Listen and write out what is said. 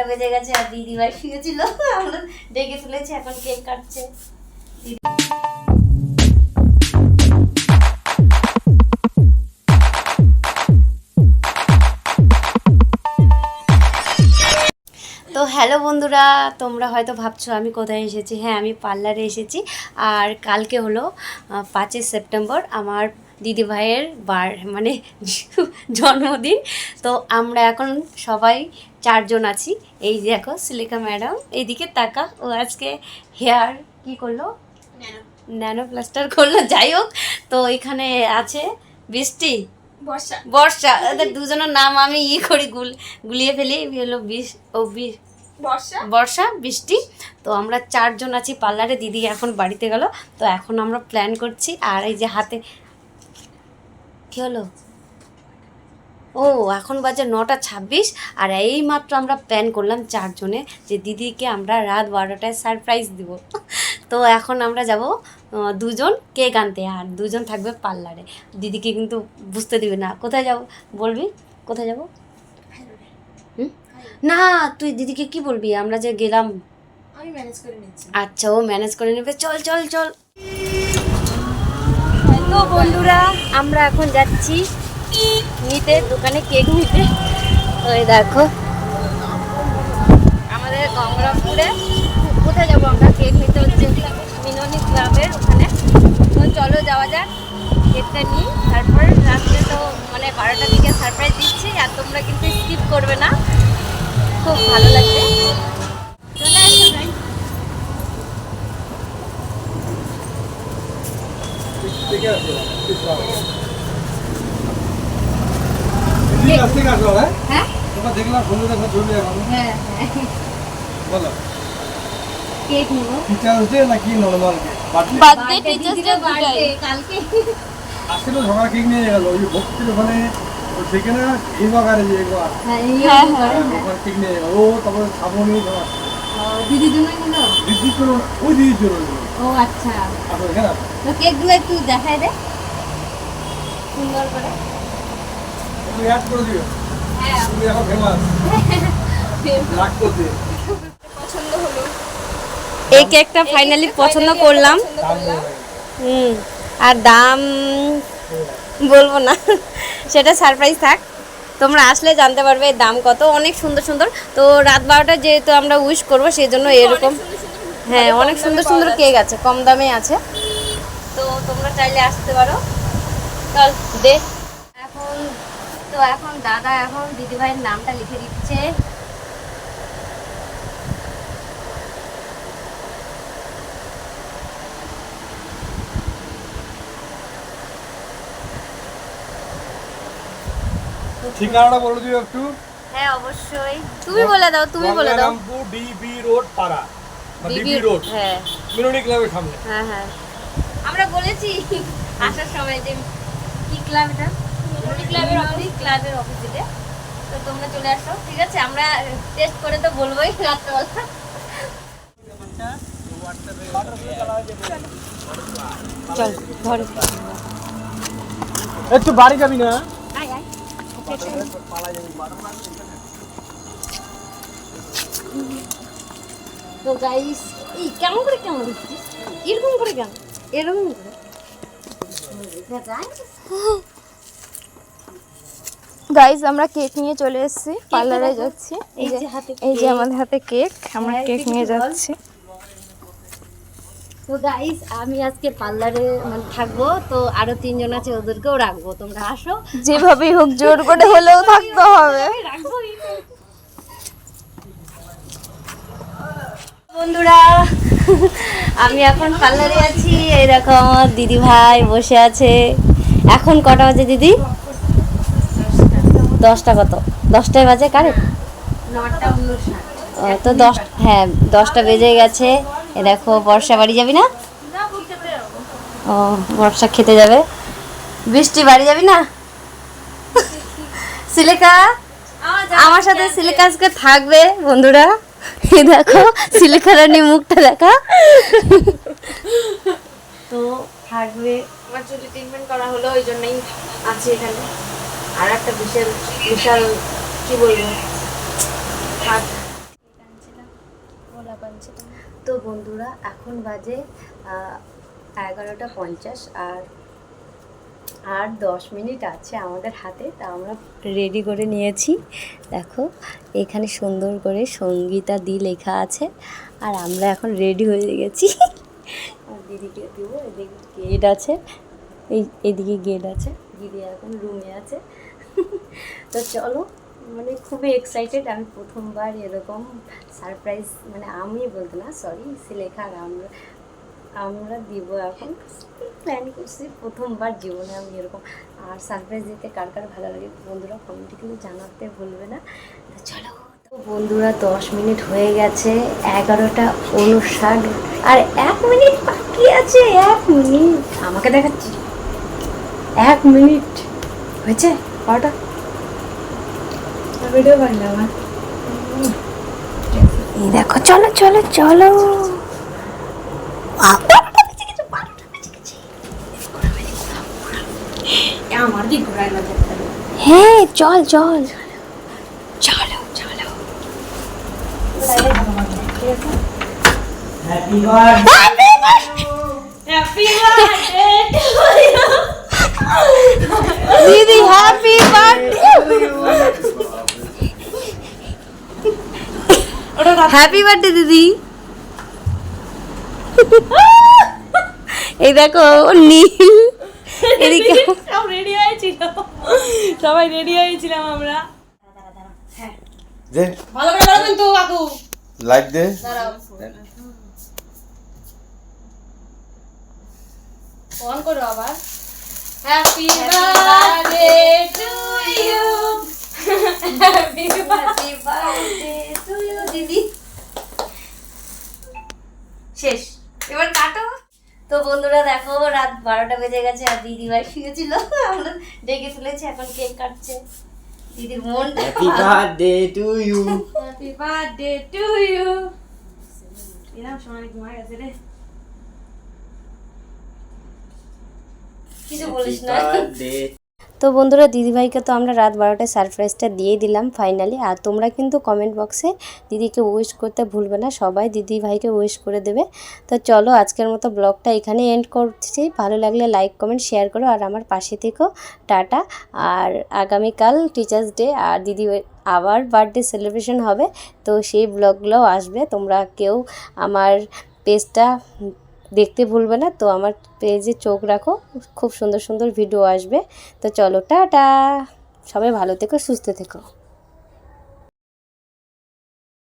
বারোটা বেজে গেছে আর দিদি ভাই শুয়েছিল। আমরা ডেকে তুলেছি এখন কেক কাটছে। তো হ্যালো বন্ধুরা, তোমরা হয়তো ভাবছ আমি কোথায় এসেছি। হ্যাঁ আমি পার্লারে এসেছি। আর কালকে হলো পাঁচই সেপ্টেম্বর, আমার দিদি ভাইয়ের বার মানে জন্মদিন। তো আমরা এখন সবাই চারজন আছি। এই যে দেখো সিলিকা ম্যাডাম। এইদিকে তাকা। ও আজকে হেয়ার কি করল? ন্যানো। প্লাস্টার করল। যাই হোক তো এখানে আছে বৃষ্টি। বর্ষা। বর্ষা। দুজনের নাম আমি ই করি গুল গুলিয়ে ফেলি। হলো বিষ ও বিষ বর্ষা। বর্ষা বৃষ্টি। তো আমরা চারজন আছি। পার্লারে দিদি এখন বাড়িতে গেল। তো এখন আমরা প্ল্যান করছি। আর এই যে হাতে কি হলো? ও এখন বাজে নটা ছাব্বিশ আর এই মাত্র আমরা প্ল্যান করলাম চারজনে যে দিদিকে আমরা রাত বারোটায় সারপ্রাইজ দিব। তো এখন আমরা যাব দুজন কেক আনতে আর দুজন থাকবে পার্লারে দিদিকে কিন্তু বুঝতে দিবে না কোথায় যাব বলবি? কোথায় যাব? হুম? না তুই দিদিকে কি বলবি? আমরা যে গেলাম। আমি ম্যানেজ করে নিচ্ছি। আচ্ছা ও ম্যানেজ করে নেবে। চল চল চল। তো বন্ধুরা, আমরা এখন যাচ্ছি নিতে, দোকানে কেক নিতে। এই দেখো, আমাদের গঙ্গারামপুরে। কোথায় যাব আমরা? কেক নিতে হচ্ছে মিননি ক্লাবের ওখানে। তো চলো যাওয়া যাক, কেকটা নিই। তারপর রাত্রে তো মানে বারোটার দিকে সারপ্রাইজ দিচ্ছি, আর তোমরা কিন্তু স্কিপ করবে না। খুব ভালো লাগবে। চলে আসো friends। হ্যাঁ তোমরা দেখলাম বন্ধু দেখো ছবি এখন হ্যাঁ বলো কেক নেব টিচার্স ডে নাকি normal birthday birthday teachers day birthday কালকে আজকে তো সকালে কেক নিয়ে গেল ওই ভক্তির ওখানে সেখানে হিমাগারে যে হ্যাঁ। হ্যাঁ ওখানে কেক নিয়ে গেল ও তারপরে শ্রাবণী তোমার দিদির জন্য দিদির জন্য ওই দিদির জন্য। ও আচ্ছা। আসো। তো কেকগুলো একটু দেখাই দে। সুন্দর করে। একটু অ্যাড করে দিও। হ্যাঁ। তুমি এখন ফেমাস লাখ করতে পছন্দ হলো। এই কেকটা ফাইনালি পছন্দ করলাম। হুম আর দাম বলব না। সেটা সারপ্রাইজ থাক। তোমরা আসলে জানতে পারবে এর দাম কত। অনেক সুন্দর সুন্দর। তো রাত বারোটা যেহেতু আমরা উইশ করব সেই জন্য এরকম হ্যাঁ অনেক সুন্দর সুন্দর কেক আছে কম দামে আছে। তো তোমরা চাইলে আসতে পারো। চল দে। এখন তো এখন দাদা এখন দিদিভাইয়ের নামটা লিখে দিচ্ছে। ঠিকানাটা বলে দিও একটু। হ্যাঁ অবশ্যই। তুমি বলে দাও তুমি বলে দাও। ডিবি রোড পাড়া। বিবি রোড হ্যাঁ। মিলনী ক্লাবের সামনে। হ্যাঁ হ্যাঁ। আমরা বলেছি আসার সময় যে কি ক্লাব এটা? ক্লাবের অফিস ক্লাবের অফিসে তো তোমরা চলে আসো। ঠিক আছে আমরা টেস্ট করে তো বলবোই রাত্রেবেলা। চল ধর একটু বাড়ি যাবি না? আয় আয়। তো গাইস এই কেমন করে কেমন দিচ্ছিস এরকম করে কেন এরকম করে। গাইজ আমরা কেক নিয়ে চলে এসেছি পার্লারে। যাচ্ছি। এই যে হাতে এই যে আমাদের হাতে কেক আমরা হ্যাঁ, কেক নিয়ে একটু যাচ্ছি। তো গাইস আমি আজকে পার্লারে মানে থাকব তো আরও তিনজন আছে ওদেরকেও রাখব। তোমরা আসো। যেভাবেই হোক জোর করে হলেও থাকতে হবে রাখব বন্ধুরা আমি এখন পার্লারে আছি। এরকম আমার দিদি ভাই বসে আছে। এখন কটা বাজে দিদি? দশটা কত? দশটায় বাজে কারে? তো দশ হ্যাঁ দশটা বেজে গেছে। এ দেখো বর্ষা বাড়ি যাবি না? ও বর্ষা খেতে যাবে। বৃষ্টি বাড়ি যাবি না? সিলেকা? আমার সাথে সিলেকা আজকে থাকবে বন্ধুরা। দেখো দেখো সিলেখারানি মুখটা দেখা। তো থাকবে, আমার চুলে ট্রিটমেন্ট করা হলো, ওই জন্যই আছে এখানে। আর একটা বিশাল বিশাল, কি বলব? তো বন্ধুরা, এখন বাজে এগারোটা পঞ্চাশ, আর আর দশ মিনিট আছে আমাদের হাতে, তা আমরা রেডি করে নিয়েছি। দেখো, এখানে সুন্দর করে সঙ্গীতা দি লেখা আছে, আর আমরা এখন রেডি হয়ে গেছি। দিদিকে দেবো, এদিকে গেট আছে। এই, এদিকে গেট আছে, দিদি এখন রুমে আছে। তো চলো মানে খুবই এক্সাইটেড আমি প্রথমবার এরকম সারপ্রাইজ মানে আমি বলতে না সরি সিলেখা আর আমরা আমরা দিব এখন। প্ল্যান করছি। প্রথমবার জীবনে আমি এরকম। আর সারপ্রাইজ দিতে কার কার ভালো লাগে বন্ধুরা কমেন্টে কিন্তু জানাতে ভুলবে না। তো চলো তো বন্ধুরা দশ মিনিট হয়ে গেছে এগারোটা উনষাট। আর এক মিনিট বাকি আছে এক মিনিট। আমাকে দেখাচ্ছি। এক মিনিট। হয়েছে? কটা ভিডিও এই দেখো চলো চলো চলো আমার দিক ঘুরাই না হ্যাঁ চল চল চলো চলো দিদি হ্যাপি বার্থডে হ্যাপি বার্থডে দিদি এই দেখো নীল। এদিকে সব রেডি হয়েছিল সবাই রেডি হয়েছিলাম আমরা। দে ভালো করে বলো কিন্তু কাকু। Light they. অন করো আবার। Happy birthday to you happy happy birthday to you দিদি। শেষ। তো বন্ধুরা দেখো রাত বারোটা বেজে গেছে আর দিদি ভাই শুয়েছিল। আমরা ডেকে তুলেছি এখন কেক কাটছে। দিদির মনটা happy birthday to you happy birthday to you এরকম সময় ঘুমায় গেছে রে। কিছু বলিস না। তো বন্ধুরা, দিদিভাইকে তো আমরা রাত বারোটায় সারপ্রাইজটা দিয়ে দিলাম ফাইনালি আর তোমরা কিন্তু কমেন্ট বক্সে দিদিকে উইশ করতে ভুলবে না, সবাই দিদিভাইকে উইশ করে দেবে। তো চলো, আজকের মতো ব্লগটা এখানে এন্ড করছি। ভালো লাগলে লাইক কমেন্ট শেয়ার করো, আর আমার পাশে থেকো। টাটা। আর আগামীকাল টিচার্স ডে আর দিদি আবার বার্থডে সেলিব্রেশন হবে। তো সেই ব্লগগুলোও আসবে। তোমরা কেউ আমার পেজটা দেখতে ভুলবে না। তো আমার পেজে চোখ রাখো, খুব সুন্দর সুন্দর ভিডিও আসবে। তো চলো, টাটা। সবাই ভালো থেকো, সুস্থ থেকো।